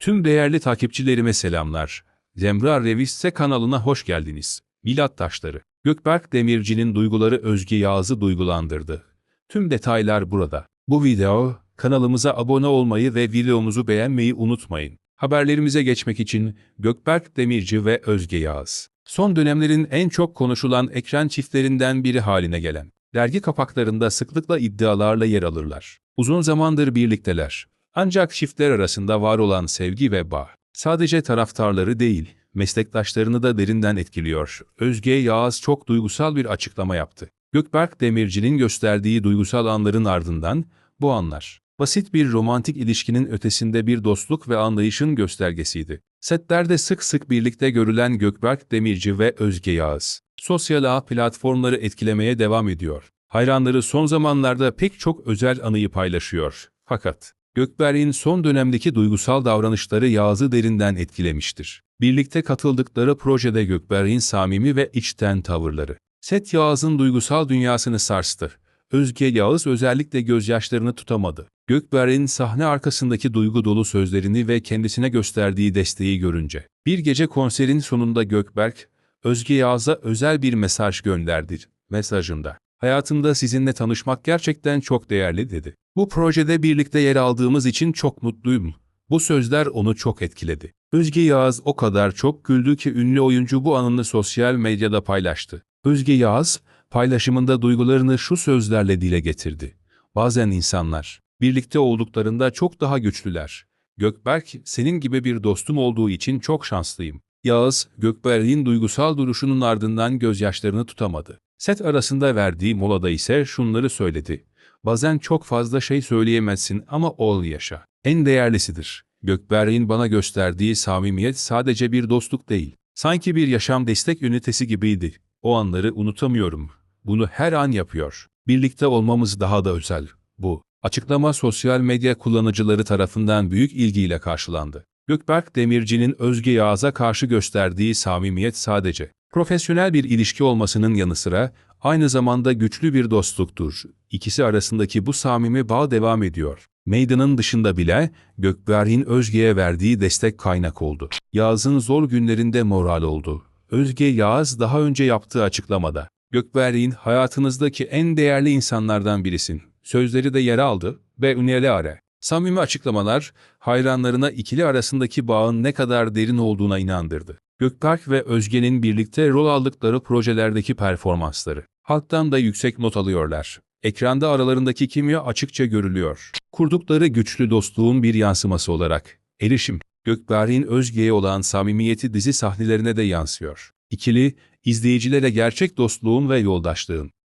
Tüm değerli takipçilerime selamlar. Zemra Reviste kanalına hoş geldiniz. Milat Taşları. Gökberk Demirci'nin duyguları Özge Yağız'ı duygulandırdı. Tüm detaylar burada. Bu video, kanalımıza abone olmayı ve videomuzu beğenmeyi unutmayın. Haberlerimize geçmek için Gökberk Demirci ve Özge Yağız. Son dönemlerin en çok konuşulan ekran çiftlerinden biri haline gelen. Dergi kapaklarında sıklıkla iddialarla yer alırlar. Uzun zamandır birlikteler. Ancak çiftler arasında var olan sevgi ve bağ, sadece taraftarları değil, meslektaşlarını da derinden etkiliyor. Özge Yağız çok duygusal bir açıklama yaptı. Gökberk Demirci'nin gösterdiği duygusal anların ardından, bu anlar, basit bir romantik ilişkinin ötesinde bir dostluk ve anlayışın göstergesiydi. Setlerde sık sık birlikte görülen Gökberk Demirci ve Özge Yağız, sosyal ağ platformları etkilemeye devam ediyor. Hayranları son zamanlarda pek çok özel anıyı paylaşıyor. Fakat Gökberk'in son dönemdeki duygusal davranışları Yağız'ı derinden etkilemiştir. Birlikte katıldıkları projede Gökberk'in samimi ve içten tavırları. Set Yağız'ın duygusal dünyasını sarstı. Özge Yağız özellikle gözyaşlarını tutamadı. Gökberk'in sahne arkasındaki duygu dolu sözlerini ve kendisine gösterdiği desteği görünce. Bir gece konserin sonunda Gökberk, Özge Yağız'a özel bir mesaj gönderdi. Mesajında, hayatımda sizinle tanışmak gerçekten çok değerli dedi. Bu projede birlikte yer aldığımız için çok mutluyum. Bu sözler onu çok etkiledi. Özge Yağız o kadar çok güldü ki ünlü oyuncu bu anını sosyal medyada paylaştı. Özge Yağız, paylaşımında duygularını şu sözlerle dile getirdi. Bazen insanlar, birlikte olduklarında çok daha güçlüler. Gökberk, senin gibi bir dostum olduğu için çok şanslıyım. Yağız, Gökberk'in duygusal duruşunun ardından gözyaşlarını tutamadı. Set arasında verdiği molada ise şunları söyledi. Bazen çok fazla şey söyleyemezsin ama ol yaşa. En değerlisidir. Gökberk'in bana gösterdiği samimiyet sadece bir dostluk değil. Sanki bir yaşam destek ünitesi gibiydi. O anları unutamıyorum. Bunu her an yapıyor. Birlikte olmamız daha da özel. Bu açıklama sosyal medya kullanıcıları tarafından büyük ilgiyle karşılandı. Gökberk Demirci'nin Özge Yağız'a karşı gösterdiği samimiyet sadece profesyonel bir ilişki olmasının yanı sıra aynı zamanda güçlü bir dostluktur. İkisi arasındaki bu samimi bağ devam ediyor. Meydanın dışında bile Gökberk'in Özge'ye verdiği destek kaynak oldu. Yağız'ın zor günlerinde moral oldu. Özge Yağız daha önce yaptığı açıklamada, Gökberk'in hayatınızdaki en değerli insanlardan birisin. Sözleri de yer aldı ve üneli are. Samimi açıklamalar, hayranlarına ikili arasındaki bağın ne kadar derin olduğuna inandırdı. Gökberk ve Özge'nin birlikte rol aldıkları projelerdeki performansları. Halktan da yüksek not alıyorlar. Ekranda aralarındaki kimya açıkça görülüyor. Kurdukları güçlü dostluğun bir yansıması olarak. Erişim, Gökberk'in Özge'ye olan samimiyeti dizi sahnelerine de yansıyor. İkili, izleyicilere gerçek dostluğun ve yoldaşlığın,